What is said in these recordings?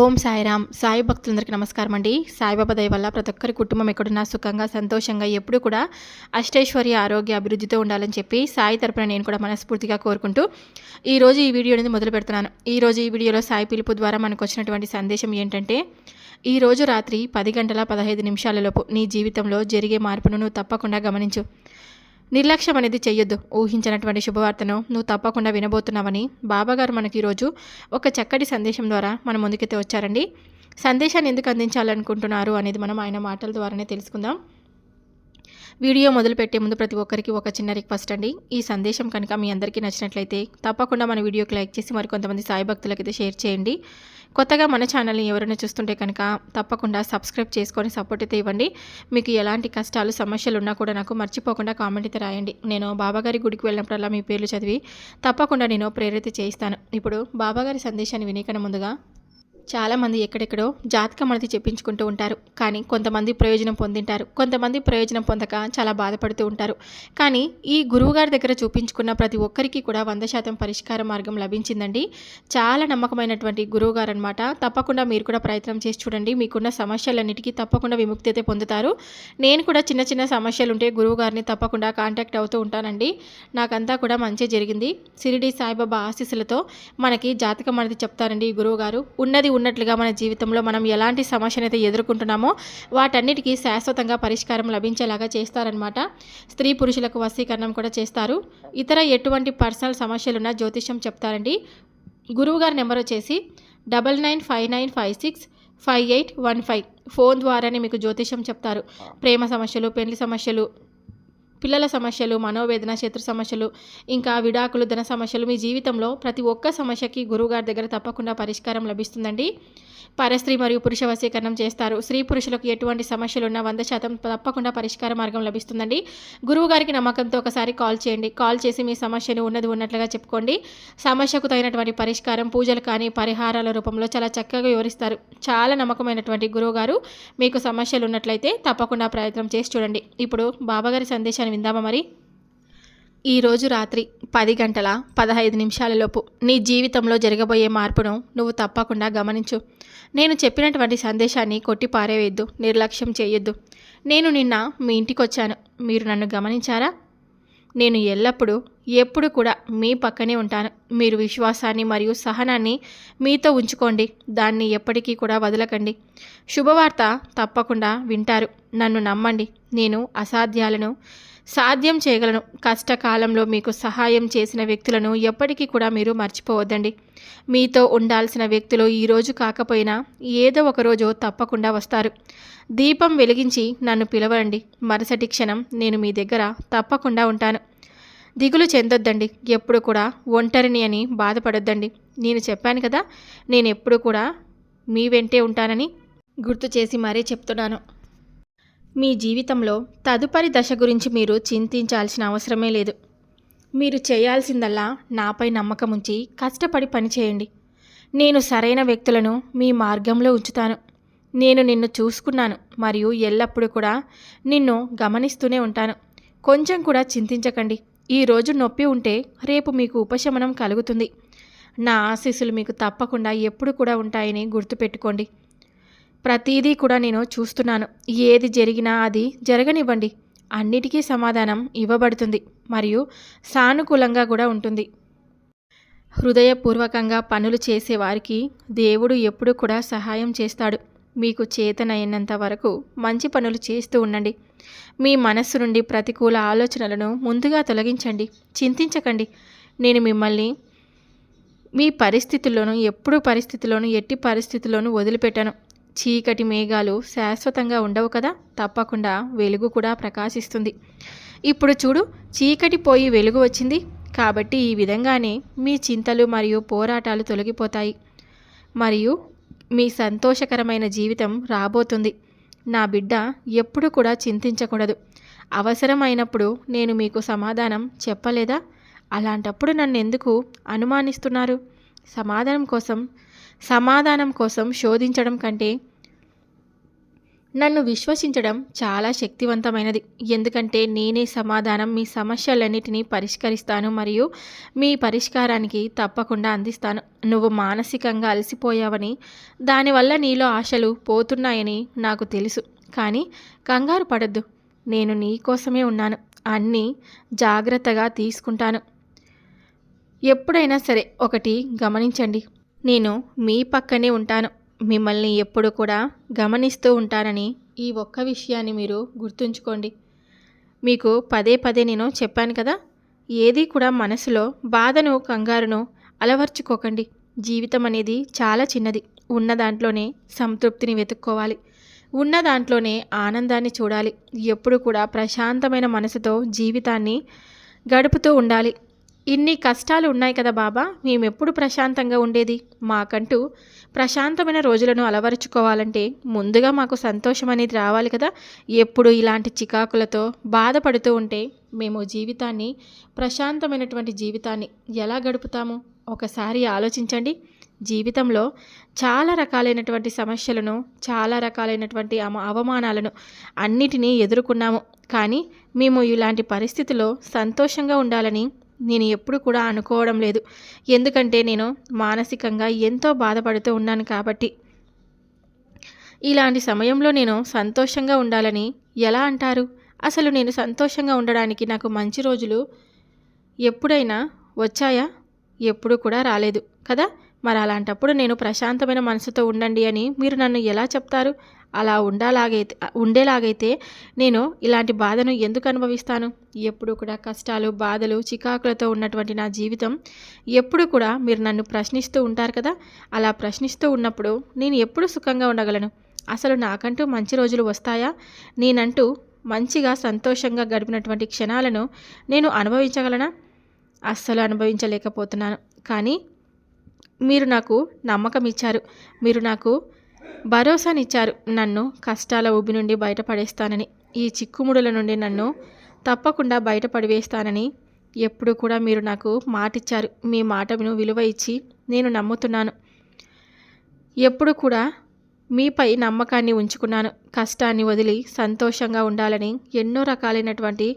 ఓం సాయిరామ్. సాయి భక్తులందరికీ నమస్కారం అండి సాయిబాబా దయ వల్ల ప్రతి ఒక్కరి కుటుంబం ఎక్కడున్నా సుఖంగా సంతోషంగా ఎప్పుడు కూడా అష్టైశ్వర్య ఆరోగ్య అభివృద్ధితో ఉండాలని చెప్పి సాయి తరపున నేను కూడా మనస్ఫూర్తిగా కోరుకుంటూ ఈరోజు ఈ వీడియో అనేది మొదలు పెడుతున్నాను. ఈరోజు ఈ వీడియోలో సాయి పిలుపు ద్వారా మనకు వచ్చినటువంటి సందేశం ఏంటంటే ఈరోజు రాత్రి పది గంటల పదహైదు నిమిషాలలోపు నీ జీవితంలో జరిగే మార్పును నువ్వు తప్పకుండా గమనించు. నిర్లక్ష్యం అనేది చెయ్యొద్దు. ఊహించినటువంటి శుభవార్తను నువ్వు తప్పకుండా వినబోతున్నావని బాబాగారు మనకి ఈరోజు ఒక చక్కటి సందేశం ద్వారా మన ముందుకైతే వచ్చారండి. సందేశాన్ని ఎందుకు అందించాలనుకుంటున్నారు అనేది మనం ఆయన మాటల ద్వారానే తెలుసుకుందాం. వీడియో మొదలుపెట్టే ముందు ప్రతి ఒక్కరికి ఒక చిన్న రిక్వెస్ట్ అండి. ఈ సందేశం కనుక మీ అందరికీ నచ్చినట్లయితే తప్పకుండా మన వీడియోకి లైక్ చేసి మరి కొంతమంది సాయి భక్తులకైతే షేర్ చేయండి. కొత్తగా మన ఛానల్ని ఎవరైనా చూస్తుంటే కనుక తప్పకుండా సబ్స్క్రైబ్ చేసుకొని సపోర్ట్ అయితే ఇవ్వండి. మీకు ఎలాంటి కష్టాలు సమస్యలు ఉన్నా కూడా నాకు మర్చిపోకుండా కామెంట్ అయితే రాయండి. నేను బాబాగారి గుడికి వెళ్ళినప్పుడల్లా మీ పేర్లు చదివి తప్పకుండా నేను ప్రేరిత చేయిస్తాను. ఇప్పుడు బాబాగారి సందేశాన్ని వినేకన ముందుగా చాలామంది ఎక్కడెక్కడో జాతకం అనేది చెప్పించుకుంటూ ఉంటారు. కానీ కొంతమంది ప్రయోజనం పొందింటారు. కొంతమంది ప్రయోజనం పొందక చాలా బాధపడుతూ ఉంటారు. కానీ ఈ గురువుగారి దగ్గర చూపించుకున్న ప్రతి ఒక్కరికి కూడా వంద శాతం పరిష్కార మార్గం లభించిందండి. చాలా నమ్మకమైనటువంటి గురువుగారు అనమాట తప్పకుండా మీరు కూడా ప్రయత్నం చేసి చూడండి. మీకున్న సమస్యలన్నిటికీ తప్పకుండా విముక్తి అయితే పొందుతారు. నేను కూడా చిన్న చిన్న సమస్యలు ఉంటే గురువుగారిని తప్పకుండా కాంటాక్ట్ అవుతూ ఉంటానండి. నాకంతా కూడా మంచి జరిగింది. సిరిడి సాయిబాబా ఆశీస్సులతో మనకి జాతకం అనేది చెప్తారండి ఈ గురువుగారు. ఉన్నది ఉన్నట్లుగా మన జీవితంలో మనం ఎలాంటి సమస్యను అయితే ఎదుర్కొంటున్నామో వాటన్నిటికీ శాశ్వతంగా పరిష్కారం లభించేలాగా చేస్తారనమాట స్త్రీ పురుషులకు వశీకరణం కూడా చేస్తారు. ఇతర ఎటువంటి పర్సనల్ సమస్యలున్నా జ్యోతిష్యం చెప్తారండి. గురువుగారి నెంబర్ వచ్చేసి double nine five nine five six five eight one five. Phone ద్వారానే మీకు జ్యోతిష్యం చెప్తారు. ప్రేమ సమస్యలు పెళ్ళి సమస్యలు పిల్లల సమస్యలు మనోవేదన శత్రు సమస్యలు ఇంకా విడాకులు ధన సమస్యలు మీ జీవితంలో ప్రతి ఒక్క సమస్యకి గురువుగారి దగ్గర తప్పకుండా పరిష్కారం లభిస్తుందండి. పరస్త్రీ మరియు పురుష వశీకరణం చేస్తారు. స్త్రీ పురుషులకు ఎటువంటి సమస్యలు ఉన్నా వంద శాతం తప్పకుండా పరిష్కార మార్గం లభిస్తుందండి. గురువు గారికి నమ్మకంతో ఒకసారి కాల్ చేయండి. కాల్ చేసి మీ సమస్యను ఉన్నది ఉన్నట్లుగా చెప్పుకోండి. సమస్యకు తగినటువంటి పరిష్కారం పూజలు కానీ పరిహారాల రూపంలో చాలా చక్కగా వివరిస్తారు. చాలా నమ్మకమైనటువంటి గురువు గారు మీకు సమస్యలు ఉన్నట్లయితే తప్పకుండా ప్రయత్నం చేసి చూడండి. ఇప్పుడు బాబాగారి సందేశాన్ని విందామా మరి? ఈరోజు రాత్రి పది గంటల పదహైదు నిమిషాలలోపు నీ జీవితంలో జరగబోయే మార్పును నువ్వు తప్పకుండా గమనించు. నేను చెప్పినటువంటి సందేశాన్ని కొట్టి పారేవేయద్దు నిర్లక్ష్యం చేయొద్దు. నేను నిన్న మీ ఇంటికి వచ్చాను మీరు నన్ను గమనించారా? నేను ఎల్లప్పుడూ ఎప్పుడు కూడా మీ పక్కనే ఉంటాను. మీరు విశ్వాసాన్ని మరియు సహనాన్ని మీతో ఉంచుకోండి. దాన్ని ఎప్పటికీ కూడా వదలకండి. శుభవార్త తప్పకుండా వింటారు. నన్ను నమ్మండి. నేను అసాధ్యాలను సాధ్యం చేయగలను. కష్టకాలంలో మీకు సహాయం చేసిన వ్యక్తులను ఎప్పటికీ కూడా మీరు మర్చిపోవద్దండి. మీతో ఉండాల్సిన వ్యక్తులు ఈరోజు కాకపోయినా ఏదో ఒక రోజు తప్పకుండా వస్తారు. దీపం వెలిగించి నన్ను పిలవండి. మరుసటి క్షణం నేను మీ దగ్గర తప్పకుండా ఉంటాను. దిగులు చెందొద్దండి. ఎప్పుడు కూడా ఒంటరిని అని బాధపడొద్దండి. నేను చెప్పాను కదా నేను ఎప్పుడు కూడా మీ వెంటే ఉంటానని గుర్తు చేసి మరీ చెప్తున్నాను. మీ జీవితంలో తదుపరి దశ గురించి మీరు చింతించాల్సిన అవసరమే లేదు. మీరు చేయాల్సిందల్లా నాపై నమ్మకం ఉంచి కష్టపడి పనిచేయండి. నేను సరైన వ్యక్తులను మీ మార్గంలో ఉంచుతాను. నేను నిన్ను చూసుకున్నాను మరియు ఎల్లప్పుడూ కూడా నిన్ను గమనిస్తూనే ఉంటాను. కొంచెం కూడా చింతించకండి. ఈరోజు నొప్పి ఉంటే రేపు మీకు ఉపశమనం కలుగుతుంది. నా ఆశీస్సులు మీకు తప్పకుండా ఎప్పుడు కూడా ఉంటాయని గుర్తుపెట్టుకోండి. ప్రతిదీ కూడా నేను చూస్తున్నాను. ఏది జరిగినా అది జరగనివ్వండి. అన్నిటికీ సమాధానం ఇవ్వబడుతుంది మరియు సానుకూలంగా కూడా ఉంటుంది. హృదయపూర్వకంగా పనులు చేసేవారికి దేవుడు ఎప్పుడు కూడా సహాయం చేస్తాడు. మీకు చేతనైనంత వరకు మంచి పనులు చేస్తూ ఉండండి. మీ మనస్సు నుండి ప్రతికూల ఆలోచనలను ముందుగా తొలగించండి. చింతించకండి. నేను మిమ్మల్ని మీ పరిస్థితుల్లోనూ ఎప్పుడు పరిస్థితుల్లోనూ ఎట్టి పరిస్థితుల్లోనూ వదిలిపెట్టాను. చీకటి మేఘాలు శాశ్వతంగా ఉండవు కదా? తప్పకుండా వెలుగు కూడా ప్రకాశిస్తుంది. ఇప్పుడు చూడు చీకటి పోయి వెలుగు వచ్చింది. కాబట్టి ఈ విధంగానే మీ చింతలు మరియు పోరాటాలు తొలగిపోతాయి. మరియు మీ సంతోషకరమైన జీవితం రాబోతుంది. నా బిడ్డ ఎప్పుడు కూడా చింతించకూడదు. అవసరమైనప్పుడు నేను మీకు సమాధానం చెప్పలేదా? అలాంటప్పుడు నన్ను ఎందుకు అనుమానిస్తున్నారు? సమాధానం కోసం సమాధానం కోసం శోధించడం కంటే నన్ను విశ్వసించడం చాలా శక్తివంతమైనది. ఎందుకంటే నేనే సమాధానం మీ సమస్యలన్నిటినీ పరిష్కరిస్తాను మరియు మీ పరిష్కారానికి తప్పకుండా అందిస్తాను. నువ్వు మానసికంగా అలసిపోయావని దానివల్ల నీలో ఆశలు పోతున్నాయని నాకు తెలుసు. కానీ కంగారు పడద్దు. నేను నీ కోసమే ఉన్నాను. అన్నీ జాగ్రత్తగా తీసుకుంటాను. ఎప్పుడైనా సరే ఒకటి గమనించండి. నేను మీ పక్కనే ఉంటాను. మిమ్మల్ని ఎప్పుడు కూడా గమనిస్తూ ఉంటానని ఈ ఒక్క విషయాన్ని మీరు గుర్తుంచుకోండి. మీకు పదే పదే నేను చెప్పాను కదా ఏది కూడా మనసులో బాధను కంగారును అలవర్చుకోకండి. జీవితం అనేది చాలా చిన్నది. ఉన్న దాంట్లోనే సంతృప్తిని వెతుక్కోవాలి. ఉన్న దాంట్లోనే ఆనందాన్ని చూడాలి. ఎప్పుడు కూడా ప్రశాంతమైన మనసుతో జీవితాన్ని గడుపుతూ ఉండాలి. ఇన్ని కష్టాలు ఉన్నాయి కదా బాబా మేమెప్పుడు ప్రశాంతంగా ఉండేది? మాకంటూ ప్రశాంతమైన రోజులను అలవరుచుకోవాలంటే ముందుగా మాకు సంతోషం అనేది రావాలి కదా. ఎప్పుడు ఇలాంటి చికాకులతో బాధపడుతూ ఉంటే మేము జీవితాన్ని ప్రశాంతమైనటువంటి జీవితాన్ని ఎలా గడుపుతాము? ఒకసారి ఆలోచించండి. జీవితంలో చాలా రకాలైనటువంటి సమస్యలను చాలా రకాలైనటువంటి అమ అవమానాలను అన్నిటినీ ఎదుర్కొన్నాము. కానీ మేము ఇలాంటి పరిస్థితిలో సంతోషంగా ఉండాలని నేను ఎప్పుడు కూడా అనుకోవడం లేదు. ఎందుకంటే నేను మానసికంగా ఎంతో బాధపడుతూ ఉన్నాను కాబట్టి. ఇలాంటి సమయంలో నేను సంతోషంగా ఉండాలని ఎలా అంటారు? అసలు నేను సంతోషంగా ఉండడానికి నాకు మంచి రోజులు ఎప్పుడైనా వచ్చాయా? ఎప్పుడు కూడా రాలేదు. కదా? మరి అలాంటప్పుడు నేను ప్రశాంతమైన మనసుతో ఉండండి అని మీరు నన్ను ఎలా చెప్తారు? అలా ఉండాలాగైతే ఉండేలాగైతే నేను ఇలాంటి బాధను ఎందుకు అనుభవిస్తాను? ఎప్పుడు కూడా కష్టాలు బాధలు చికాకులతో ఉన్నటువంటి నా జీవితం ఎప్పుడు కూడా మీరు నన్ను ప్రశ్నిస్తూ ఉంటారు కదా? అలా ప్రశ్నిస్తూ ఉన్నప్పుడు నేను ఎప్పుడు సుఖంగా ఉండగలను? అసలు నాకంటూ మంచి రోజులు వస్తాయా? నేనంటూ మంచిగా సంతోషంగా గడిపినటువంటి క్షణాలను నేను అనుభవించగలనా? అస్సలు అనుభవించలేకపోతున్నాను. కానీ మీరు నాకు నమ్మకం ఇచ్చారు మీరు నాకు భరోసానిచ్చారు. నన్ను కష్టాల ఊబి నుండి బయటపడేస్తానని ఈ చిక్కుముడుల నుండి నన్ను తప్పకుండా బయటపడివేస్తానని ఎప్పుడు కూడా మీరు నాకు మాటిచ్చారు. మీ మాటను విలువ ఇచ్చి నేను నమ్ముతున్నాను. ఎప్పుడు కూడా మీపై నమ్మకాన్ని ఉంచుకున్నాను. కష్టాన్ని వదిలి సంతోషంగా ఉండాలని ఎన్నో రకాలైనటువంటి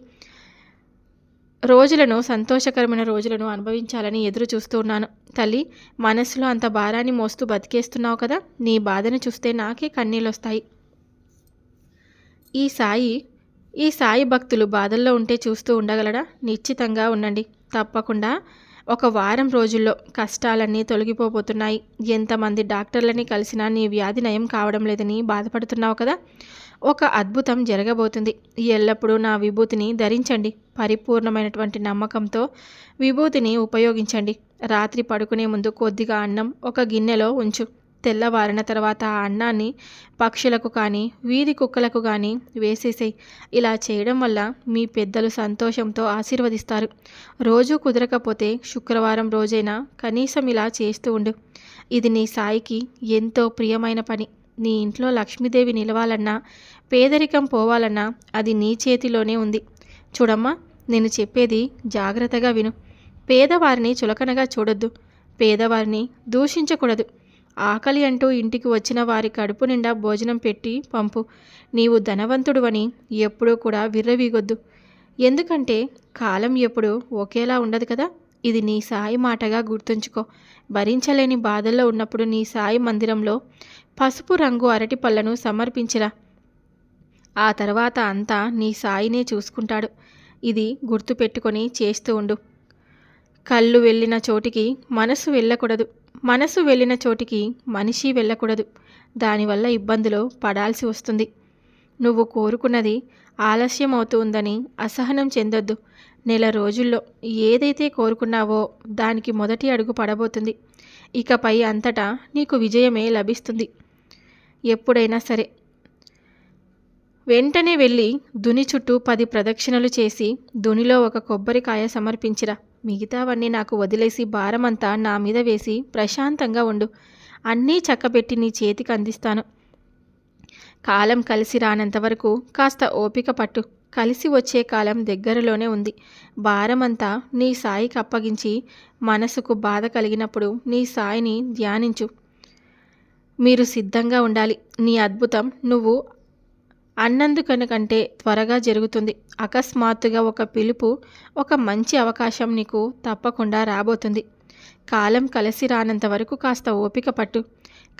రోజులను సంతోషకరమైన రోజులను అనుభవించాలని ఎదురు చూస్తున్నాను. తల్లి మనసులో అంత భారాన్ని మోస్తూ బతికేస్తున్నావు కదా? నీ బాధను చూస్తే నాకే కన్నీళ్ళు వస్తాయి ఈ సాయి ఈ సాయి భక్తులు బాధల్లో ఉంటే చూస్తూ ఉండగలడా? నిశ్చితంగా ఉండండి. తప్పకుండా. ఒక వారం రోజుల్లో కష్టాలన్నీ తొలగిపోబోతున్నాయి. ఎంతమంది డాక్టర్లని కలిసినా నీ వ్యాధి నయం కావడం లేదని బాధపడుతున్నావు కదా? ఒక అద్భుతం జరగబోతుంది. ఎల్లప్పుడూ నా విభూతిని ధరించండి. పరిపూర్ణమైనటువంటి నమ్మకంతో విభూతిని ఉపయోగించండి. రాత్రి పడుకునే ముందు కొద్దిగా అన్నం ఒక గిన్నెలో ఉంచు. తెల్లవారిన తర్వాత ఆ అన్నాన్ని పక్షులకు కానీ వీధి కుక్కలకు కానీ వేసేసేయి. ఇలా చేయడం వల్ల మీ పెద్దలు సంతోషంతో ఆశీర్వదిస్తారు. రోజు కుదరకపోతే శుక్రవారం రోజైనా కనీసం ఇలా చేస్తూ ఉండు. ఇది నీ సాయికి ఎంతో ప్రియమైన పని. నీ ఇంట్లో లక్ష్మీదేవి నిలవాలన్నా పేదరికం పోవాలన్నా అది నీ చేతిలోనే ఉంది. చూడమ్మా నేను చెప్పేది జాగ్రత్తగా విను. పేదవారిని చులకనగా చూడొద్దు. పేదవారిని దూషించకూడదు. ఆకలి అంటూ ఇంటికి వచ్చిన వారి కడుపు నిండా భోజనం పెట్టి పంపు. నీవు ధనవంతుడువని ఎప్పుడూ కూడా విర్రవీగొద్దు. ఎందుకంటే కాలం ఎప్పుడు ఒకేలా ఉండదు కదా? ఇది నీ సాయి మాటగా గుర్తుంచుకో. భరించలేని బాధల్లో ఉన్నప్పుడు నీ సాయి మందిరంలో పసుపు రంగు అరటి పళ్ళను సమర్పించిరా. ఆ తర్వాత అంతా నీ సాయినే చూసుకుంటాడు. ఇది గుర్తుపెట్టుకొని చేస్తూ ఉండు. కళ్ళు వెళ్ళిన చోటికి మనసు వెళ్ళకూడదు. మనసు వెళ్ళిన చోటికి మనిషి వెళ్ళకూడదు. దానివల్ల ఇబ్బందులు పడాల్సి వస్తుంది. నువ్వు కోరుకున్నది ఆలస్యం అవుతుందని అసహనం చెందొద్దు. నెల రోజుల్లో ఏదైతే కోరుకున్నావో దానికి మొదటి అడుగు పడబోతుంది. ఇకపై అంతటా నీకు విజయమే లభిస్తుంది. ఎప్పుడైనా సరే. వెంటనే వెళ్ళి దుని చుట్టూ పది ప్రదక్షిణలు చేసి దునిలో ఒక కొబ్బరికాయ సమర్పించిరా. మిగతావన్నీ నాకు వదిలేసి భారమంతా నా మీద వేసి ప్రశాంతంగా ఉండు. అన్నీ చక్కబెట్టి నీ చేతికి అందిస్తాను. కాలం కలిసి రానంత వరకు కాస్త ఓపిక పట్టు. కలిసి వచ్చే కాలం దగ్గరలోనే ఉంది. భారమంతా నీ సాయికి అప్పగించి మనసుకు బాధ కలిగినప్పుడు నీ సాయిని ధ్యానించు. మీరు సిద్ధంగా ఉండాలి. నీ అద్భుతం నువ్వు అన్నందుకనకంటే త్వరగా జరుగుతుంది. అకస్మాత్తుగా ఒక పిలుపు ఒక మంచి అవకాశం నీకు తప్పకుండా రాబోతుంది. కాలం కలిసి రానంత వరకు కాస్త ఓపిక పట్టు.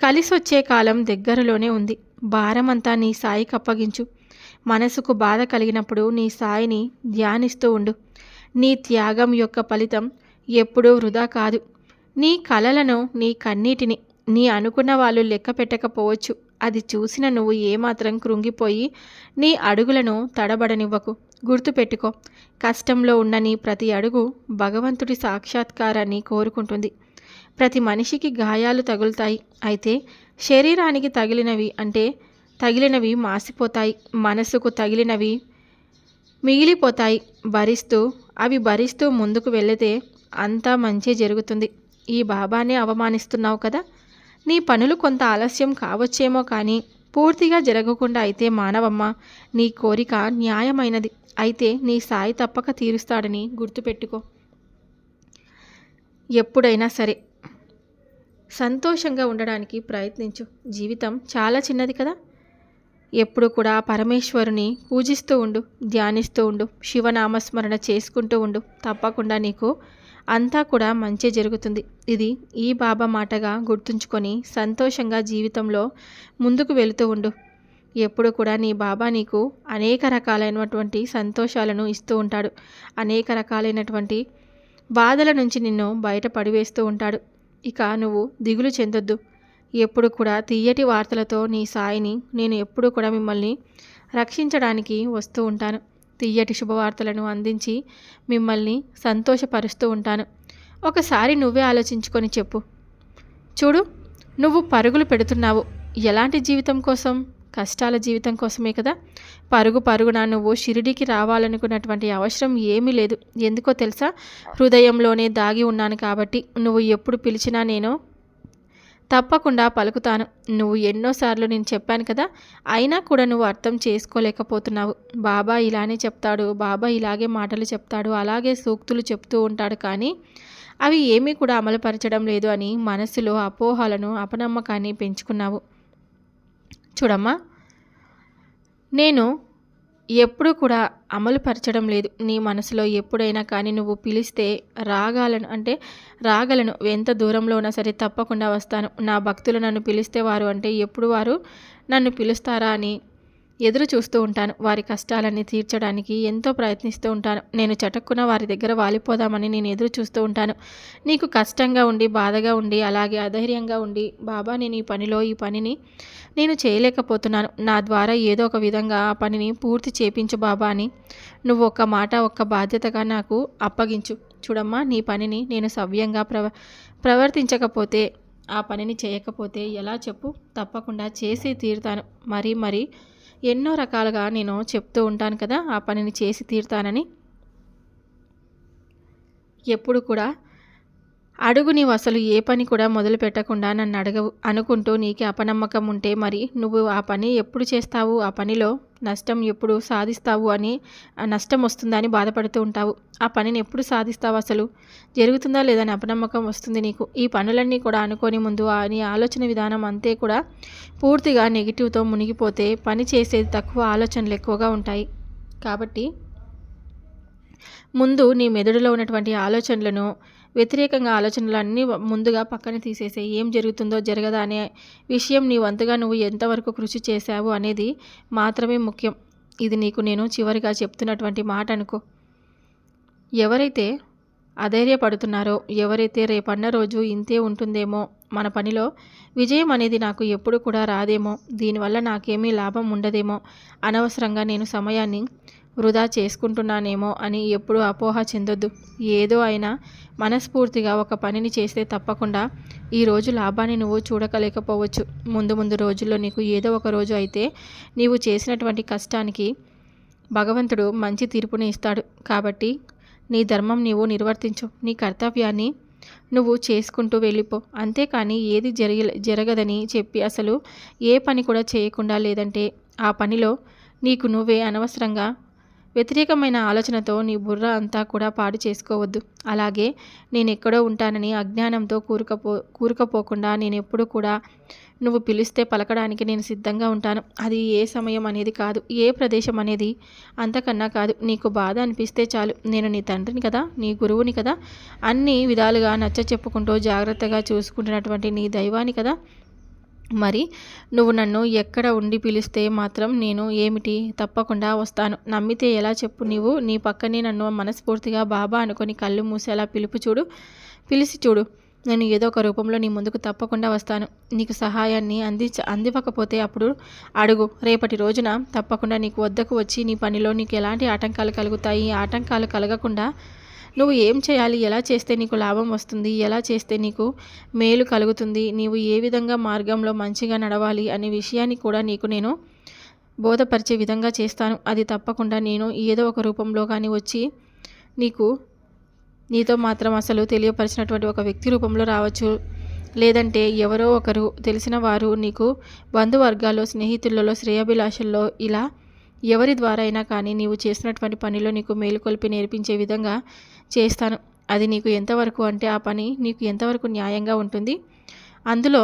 కలిసొచ్చే కాలం దగ్గరలోనే ఉంది. భారమంతా నీ సాయికి అప్పగించు మనసుకు బాధ కలిగినప్పుడు నీ సాయిని ధ్యానిస్తూ ఉండు. నీ త్యాగం యొక్క ఫలితం ఎప్పుడూ వృధా కాదు. నీ కలలను నీ కన్నీటిని నీ అనుకున్న వాళ్ళు లెక్క పెట్టకపోవచ్చు. అది చూసిన నువ్వు ఏమాత్రం కృంగిపోయి నీ అడుగులను తడబడనివ్వకు. గుర్తుపెట్టుకో కష్టంలో ఉన్న నీ ప్రతి అడుగు భగవంతుడి సాక్షాత్కారాన్ని కోరుకుంటుంది. ప్రతి మనిషికి గాయాలు తగులుతాయి. అయితే శరీరానికి తగిలినవి అంటే తగిలినవి మాసిపోతాయి. మనసుకు తగిలినవి మిగిలిపోతాయి. భరిస్తూ అవి భరిస్తూ ముందుకు వెళితే అంతా మంచి జరుగుతుంది. ఈ బాబానే అవమానిస్తున్నావు కదా? నీ పనులు కొంత ఆలస్యం కావచ్చేమో కానీ పూర్తిగా జరగకుండా అయితే మానవమ్మ నీ కోరిక న్యాయమైనది. అయితే నీ సాయి తప్పక తీరుస్తాడని గుర్తుపెట్టుకో. ఎప్పుడైనా సరే సంతోషంగా ఉండడానికి ప్రయత్నించు. జీవితం చాలా చిన్నది కదా. ఎప్పుడు కూడా పరమేశ్వరుని పూజిస్తూ ఉండు ధ్యానిస్తూ ఉండు శివనామస్మరణ చేసుకుంటూ ఉండు. తప్పకుండా నీకు అంతా కూడా మంచి జరుగుతుంది. ఇది ఈ బాబా మాటగా గుర్తుంచుకొని సంతోషంగా జీవితంలో ముందుకు వెళుతూ ఉండు. ఎప్పుడు కూడా నీ బాబా నీకు అనేక రకాలైనటువంటి సంతోషాలను ఇస్తూ ఉంటాడు. అనేక రకాలైనటువంటి బాధల నుంచి నిన్ను బయట పడివేస్తూ ఉంటాడు. ఇక నువ్వు దిగులు చెందొద్దు. ఎప్పుడు కూడా తీయటి వార్తలతో నీ సాయిని నేను ఎప్పుడు కూడా మిమ్మల్ని రక్షించడానికి వస్తూ ఉంటాను. తీయటి శుభవార్తలను అందించి మిమ్మల్ని సంతోషపరుస్తూ ఉంటాను. ఒకసారి నువ్వే ఆలోచించుకొని చెప్పు. చూడు నువ్వు పరుగులు పెడుతున్నావు. ఎలాంటి జీవితం కోసం? కష్టాల జీవితం కోసమే కదా? పరుగు పరుగున నువ్వు షిరిడికి రావాలనుకున్నటువంటి అవసరం ఏమీ లేదు. ఎందుకో తెలుసా? హృదయంలోనే దాగి ఉన్నాను కాబట్టి. నువ్వు ఎప్పుడు పిలిచినా నేను తప్పకుండా పలుకుతాను. నువ్వు ఎన్నోసార్లు నేను చెప్పాను కదా అయినా కూడా నువ్వు అర్థం చేసుకోలేకపోతున్నావు. బాబా ఇలానే చెప్తాడు బాబా ఇలాగే మాటలు చెప్తాడు అలాగే సూక్తులు చెప్తూ ఉంటాడు కానీ అవి ఏమీ కూడా అమలుపరచడం లేదు అని మనసులో అపోహలను అపనమ్మకాన్ని పెంచుకున్నావు. చూడమ్మా నేను ఎప్పుడు కూడా అమలు పరచడం లేదు. నీ మనసులో ఎప్పుడైనా కానీ నువ్వు పిలిస్తే రాగాలను అంటే రాగలను ఎంత దూరంలో ఉన్నా సరే తప్పకుండా వస్తాను. నా భక్తులు నన్ను పిలిస్తే వారు అంటే ఎప్పుడు వారు నన్ను పిలుస్తారా అని ఎదురు చూస్తూ ఉంటాను. వారి కష్టాలన్నీ తీర్చడానికి ఎంతో ప్రయత్నిస్తూ ఉంటాను. నేను చటక్కున వారి దగ్గర వాలిపోదామని నేను ఎదురు చూస్తూ ఉంటాను. నీకు కష్టంగా ఉండి బాధగా ఉండి అలాగే అధైర్యంగా ఉండి బాబా నేను ఈ పనిలో ఈ పనిని నేను చేయలేకపోతున్నాను. నా ద్వారా ఏదో ఒక విధంగా ఆ పనిని పూర్తి చేపించు బాబా అని నువ్వు ఒక మాట ఒక్క బాధ్యతగా నాకు అప్పగించు. చూడమ్మా నీ పనిని నేను సవ్యంగా ప్రవ ప్రవర్తించకపోతే ఆ పనిని చేయకపోతే ఎలా చెప్పు? తప్పకుండా చేసి తీరుతాను. మరీ మరీ ఎన్నో రకాలుగా నేను చెప్తూ ఉంటాను కదా ఆ పనిని చేసి తీరుతానని. ఎప్పుడు కూడా అడుగు నీవు అసలు ఏ పని కూడా మొదలు పెట్టకుండా నన్ను అడగవు అనుకుంటూ నీకు అపనమ్మకం ఉంటే మరి నువ్వు ఆ పని ఎప్పుడు చేస్తావు? ఆ పనిలో నష్టం ఎప్పుడు సాధిస్తావు అని నష్టం వస్తుందని బాధపడుతూ ఉంటావు. ఆ పనిని ఎప్పుడు సాధిస్తావు అసలు? జరుగుతుందా లేదని అపనమ్మకం వస్తుంది నీకు. ఈ పనులన్నీ కూడా అనుకోని ముందు నీ ఆలోచన విధానం అంతే కూడా పూర్తిగా నెగిటివ్తో మునిగిపోతే పని చేసేది తక్కువ ఆలోచనలు ఎక్కువగా ఉంటాయి. కాబట్టి ముందు నీ మెదడులో ఉన్నటువంటి ఆలోచనలను వ్యతిరేకంగా ఆలోచనలు అన్నీ ముందుగా పక్కన తీసేసే ఏం జరుగుతుందో జరగదా అనే విషయం నీ వంతుగా నువ్వు ఎంతవరకు కృషి చేశావు అనేది మాత్రమే ముఖ్యం. ఇది నీకు నేను చివరిగా చెప్తున్నటువంటి మాట అనుకో. ఎవరైతే అధైర్యపడుతున్నారో ఎవరైతే రేపన్న రోజు ఇంతే ఉంటుందేమో మన పనిలో విజయం అనేది నాకు ఎప్పుడు కూడా రాదేమో. దీనివల్ల నాకేమీ లాభం ఉండదేమో అనవసరంగా నేను సమయాన్ని వృధా చేసుకుంటున్నానేమో అని ఎప్పుడూ అపోహ చెందొద్దు. ఏదో అయినా మనస్ఫూర్తిగా ఒక పనిని చేస్తే తప్పకుండా ఈరోజు లాభాన్ని నువ్వు చూడకలేకపోవచ్చు. ముందు ముందు రోజుల్లో నీకు ఏదో ఒక రోజు అయితే నీవు చేసినటువంటి కష్టానికి భగవంతుడు మంచి తీర్పుని ఇస్తాడు. కాబట్టి నీ ధర్మం నీవు నిర్వర్తించు. నీ కర్తవ్యాన్ని నువ్వు చేసుకుంటూ వెళ్ళిపో. అంతేకాని ఏది జరిగ జరగదని చెప్పి అసలు ఏ పని కూడా చేయకుండా లేదంటే ఆ పనిలో నీకు నువ్వే అనవసరంగా వ్యతిరేకమైన ఆలోచనతో నీ బుర్ర అంతా కూడా పాడు చేసుకోవద్దు. అలాగే నేను ఎక్కడో ఉంటానని అజ్ఞానంతో కూరుకపో కూరుకపోకుండా నేను ఎప్పుడు కూడా నువ్వు పిలిస్తే పలకడానికి నేను సిద్ధంగా ఉంటాను. అది ఏ సమయం అనేది కాదు ఏ ప్రదేశం అనేది అంతకన్నా కాదు. నీకు బాధ అనిపిస్తే చాలు. నేను నీ తండ్రిని కదా నీ గురువుని కదా అన్ని విధాలుగా నచ్చ చెప్పుకుంటూ జాగ్రత్తగా చూసుకుంటున్నటువంటి నీ దైవాన్ని కదా మరి నువ్వు నన్ను ఎక్కడ ఉండి పిలిస్తే మాత్రం నేను ఏమిటి? తప్పకుండా వస్తాను. నమ్మితే ఎలా చెప్పు నీవు? నీ పక్కనే నన్ను మనస్ఫూర్తిగా బాబా అనుకొని కళ్ళు మూసేలా పిలుపు చూడు. పిలిచి చూడు. నేను ఏదో ఒక రూపంలో నీ ముందుకు తప్పకుండా వస్తాను. నీకు సహాయాన్ని అందించ అందివ్వకపోతే అప్పుడు అడుగు. రేపటి రోజున తప్పకుండా నీకు వద్దకు వచ్చి నీ పనిలో నీకు ఎలాంటి ఆటంకాలు కలుగుతాయి? ఆటంకాలు కలగకుండా నువ్వు ఏం చేయాలి? ఎలా చేస్తే నీకు లాభం వస్తుంది? ఎలా చేస్తే నీకు మేలు కలుగుతుంది? నీవు ఏ విధంగా మార్గంలో మంచిగా నడవాలి? అనే విషయాన్ని కూడా నీకు నేను బోధపరిచే విధంగా చేస్తాను. అది తప్పకుండా నేను ఏదో ఒక రూపంలో కానీ వచ్చి నీకు నీతో మాత్రం అసలు తెలియపరిచినటువంటి ఒక వ్యక్తి రూపంలో రావచ్చు. లేదంటే ఎవరో ఒకరు తెలిసిన వారు నీకు బంధువర్గాల్లో స్నేహితులలో శ్రేయాభిలాషల్లో ఇలా ఎవరి ద్వారా అయినా కానీ నీవు చేసినటువంటి పనిలో నీకు మేలుకొల్పి నేర్పించే విధంగా చేస్తాను. అది నీకు ఎంతవరకు అంటే ఆ పని నీకు ఎంతవరకు న్యాయంగా ఉంటుంది? అందులో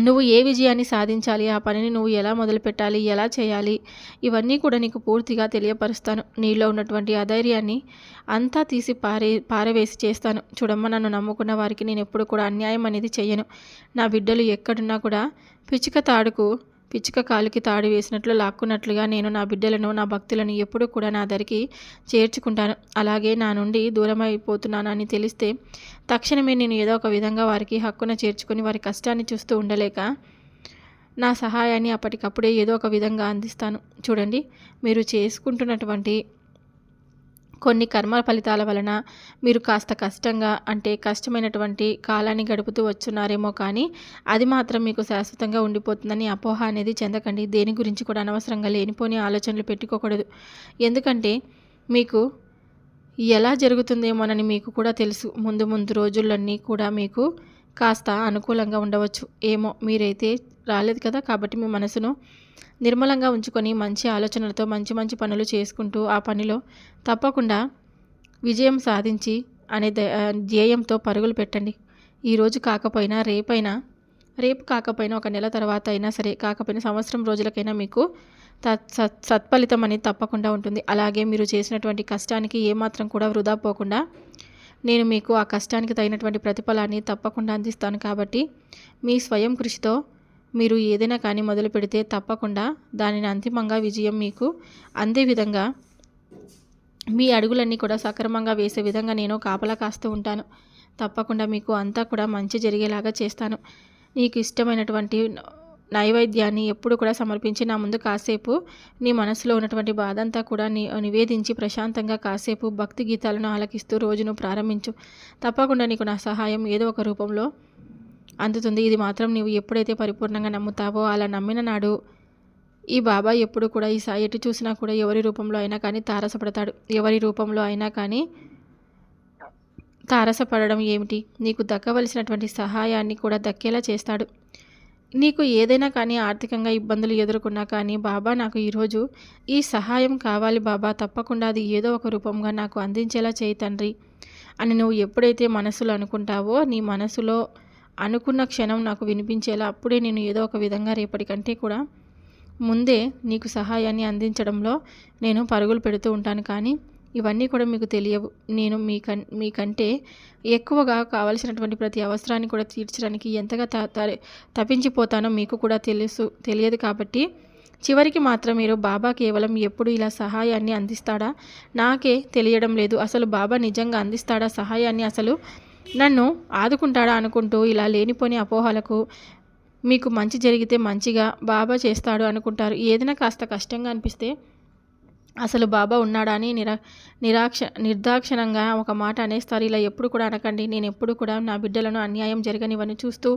నువ్వు ఏ విజయాన్ని సాధించాలి? ఆ పనిని నువ్వు ఎలా మొదలుపెట్టాలి ఎలా చేయాలి? ఇవన్నీ కూడా నీకు పూర్తిగా తెలియపరుస్తాను. నీలో ఉన్నటువంటి అధైర్యాన్ని అంతా తీసి పారే పారవేసి చేస్తాను. చూడమ్మ నన్ను నమ్ముకున్న వారికి నేను ఎప్పుడు కూడా అన్యాయం అనేది చెయ్యను. నా బిడ్డలు ఎక్కడున్నా కూడా పిచ్చుక తాడుకు పిచ్చుక కాలుకి తాడు వేసినట్లు లాక్కున్నట్లుగా నేను నా బిడ్డలను నా భక్తులను ఎప్పుడూ కూడా నా దరికి చేర్చుకుంటాను. అలాగే నా నుండి దూరమైపోతున్నానని తెలిస్తే తక్షణమే నేను ఏదో ఒక విధంగా వారికి హక్కున చేర్చుకుని వారి కష్టాన్ని చూస్తూ ఉండలేక నా సహాయాన్ని అప్పటికప్పుడే ఏదో ఒక విధంగా అందిస్తాను. చూడండి మీరు చేసుకుంటున్నటువంటి కొన్ని కర్మ ఫలితాల వలన మీరు కాస్త కష్టంగా అంటే కష్టమైనటువంటి కాలాన్ని గడుపుతూ వచ్చున్నారేమో కానీ అది మాత్రం మీకు శాశ్వతంగా ఉండిపోతుందని అపోహ అనేది చెందకండి. దేని గురించి కూడా అనవసరంగా లేనిపోని ఆలోచనలు పెట్టుకోకూడదు. ఎందుకంటే మీకు ఎలా జరుగుతుందేమోనని మీకు కూడా తెలుసు. ముందు ముందు రోజులన్నీ కూడా మీకు కాస్త అనుకూలంగా ఉండవచ్చు. ఏమో మీరైతే రాలేదు కదా కాబట్టి మీ మనసును నిర్మలంగా ఉంచుకొని మంచి ఆలోచనలతో మంచి మంచి పనులు చేసుకుంటూ ఆ పనిలో తప్పకుండా విజయం సాధించి అనే ధ్యేయంతో పరుగులు పెట్టండి. ఈరోజు కాకపోయినా రేపైనా రేపు కాకపోయినా ఒక నెల తర్వాత అయినా సరే కాకపోయినా సంవత్సరం రోజులకైనా మీకు సత్ సత్ఫలితం అనేది తప్పకుండా ఉంటుంది. అలాగే మీరు చేసినటువంటి కష్టానికి ఏమాత్రం కూడా వృధా పోకుండా నేను మీకు ఆ కష్టానికి తగినటువంటి ప్రతిఫలాన్ని తప్పకుండా అందిస్తాను కాబట్టి మీ స్వయం కృషితో మీరు ఏదైనా కానీ మొదలు పెడితే తప్పకుండా దానిని అంతిమంగా విజయం మీకు అందే విధంగా మీ అడుగులన్నీ కూడా సక్రమంగా వేసే విధంగా నేను కాపలా కాస్తూ ఉంటాను. తప్పకుండా మీకు అంతా కూడా మంచి జరిగేలాగా చేస్తాను. నీకు ఇష్టమైనటువంటి నైవేద్యాన్ని ఎప్పుడు కూడా సమర్పించి నా ముందు కాసేపు నీ మనసులో ఉన్నటువంటి బాధ అంతా కూడా నీ నివేదించి ప్రశాంతంగా కాసేపు భక్తి గీతాలను ఆలకిస్తూ రోజును ప్రారంభించు. తప్పకుండా నీకు నా సహాయం ఏదో ఒక రూపంలో అందుతుంది. ఇది మాత్రం నీవు ఎప్పుడైతే పరిపూర్ణంగా నమ్ముతావో అలా నమ్మిన నాడు ఈ బాబా ఎప్పుడు కూడా ఈ సాయి ఎటు చూసినా కూడా ఎవరి రూపంలో అయినా కానీ తారసపడతాడు. ఎవరి రూపంలో అయినా కానీ తారసపడడం ఏమిటి? నీకు దక్కవలసినటువంటి సహాయాన్ని కూడా దక్కేలా చేస్తాడు. నీకు ఏదైనా కానీ ఆర్థికంగా ఇబ్బందులు ఎదుర్కొన్నా కానీ బాబా నాకు ఈరోజు ఈ సహాయం కావాలి బాబా తప్పకుండా అది ఏదో ఒక రూపంగా నాకు అందించేలా చేయి తండ్రి అని నువ్వు ఎప్పుడైతే మనసులో అనుకుంటావో నీ మనసులో అనుకున్న క్షణం నాకు వినిపించేలా అప్పుడే నేను ఏదో ఒక విధంగా రేపటికంటే కూడా ముందే నీకు సహాయాన్ని అందించడంలో నేను పరుగులు పెడుతూ ఉంటాను కానీ ఇవన్నీ కూడా మీకు తెలియవు. నేను మీ కన్ మీకంటే ఎక్కువగా కావలసినటువంటి ప్రతి అవసరాన్ని కూడా తీర్చడానికి ఎంతగా త తప్పించిపోతానో మీకు కూడా తెలుసు తెలియదు కాబట్టి చివరికి మాత్రం మీరు బాబా కేవలం ఎప్పుడు ఇలా సహాయాన్ని అందిస్తాడా? నాకే తెలియడం లేదు. అసలు బాబా నిజంగా అందిస్తాడా సహాయాన్ని? అసలు నన్ను ఆదుకుంటాడా అనుకుంటూ ఇలా లేనిపోని అపోహలకు మీకు మంచి జరిగితే మంచిగా బాబా చేస్తాడు అనుకుంటారు. ఏదైనా కాస్త కష్టంగా అనిపిస్తే అసలు బాబా ఉన్నాడా అని నిరా నిరాక్ష నిర్దాక్షణంగా ఒక మాట అనేస్తారు. ఇలా ఎప్పుడు కూడా అనకండి. నేను ఎప్పుడు కూడా నా బిడ్డలను అన్యాయం జరగనివని చూస్తూ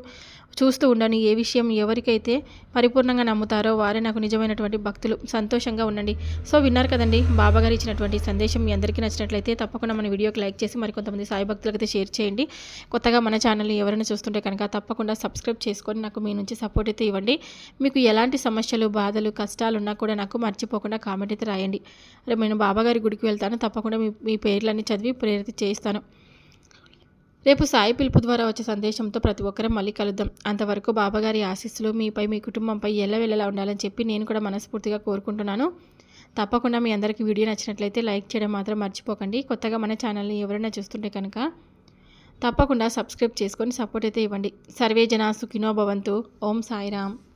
చూస్తూ ఉండను. ఏ విషయం ఎవరికైతే పరిపూర్ణంగా నమ్ముతారో వారే నాకు నిజమైనటువంటి భక్తులు. సంతోషంగా ఉండండి. సో విన్నారు కదండి బాబా గారు ఇచ్చినటువంటి సందేశం మీ అందరికీ నచ్చినట్లయితే తప్పకుండా మన వీడియోకి లైక్ చేసి మరికొంతమంది సాయి భక్తులకైతే షేర్ చేయండి. కొత్తగా మన ఛానల్ని ఎవరైనా చూస్తుంటే కనుక తప్పకుండా సబ్స్క్రైబ్ చేసుకొని నాకు మీ నుంచి సపోర్ట్ అయితే ఇవ్వండి. మీకు ఎలాంటి సమస్యలు బాధలు కష్టాలు ఉన్నా కూడా నాకు మర్చిపోకుండా కామెంట్ అయితే రాయండి. రేపు నేను బాబాగారి గుడికి వెళ్తాను తప్పకుండా మీ మీ పేర్లన్నీ చదివి ప్రేరిత చేయిస్తాను. రేపు సాయి పిలుపు ద్వారా వచ్చే సందేశంతో ప్రతి ఒక్కరం మళ్ళీ కలుద్దాం. అంతవరకు బాబాగారి ఆశీస్సులు మీపై మీ కుటుంబంపై ఎల్లవెల్లలా ఉండాలని చెప్పి నేను కూడా మనస్ఫూర్తిగా కోరుకుంటున్నాను. తప్పకుండా మీ అందరికీ వీడియో నచ్చినట్లయితే లైక్ చేయడం మాత్రం మర్చిపోకండి. కొత్తగా మన ఛానల్ని ఎవరైనా చూస్తుంటే కనుక తప్పకుండా సబ్స్క్రైబ్ చేసుకొని సపోర్ట్ అయితే ఇవ్వండి. సర్వే జనా సుఖినో భవంతు. ఓం సాయిరామ్.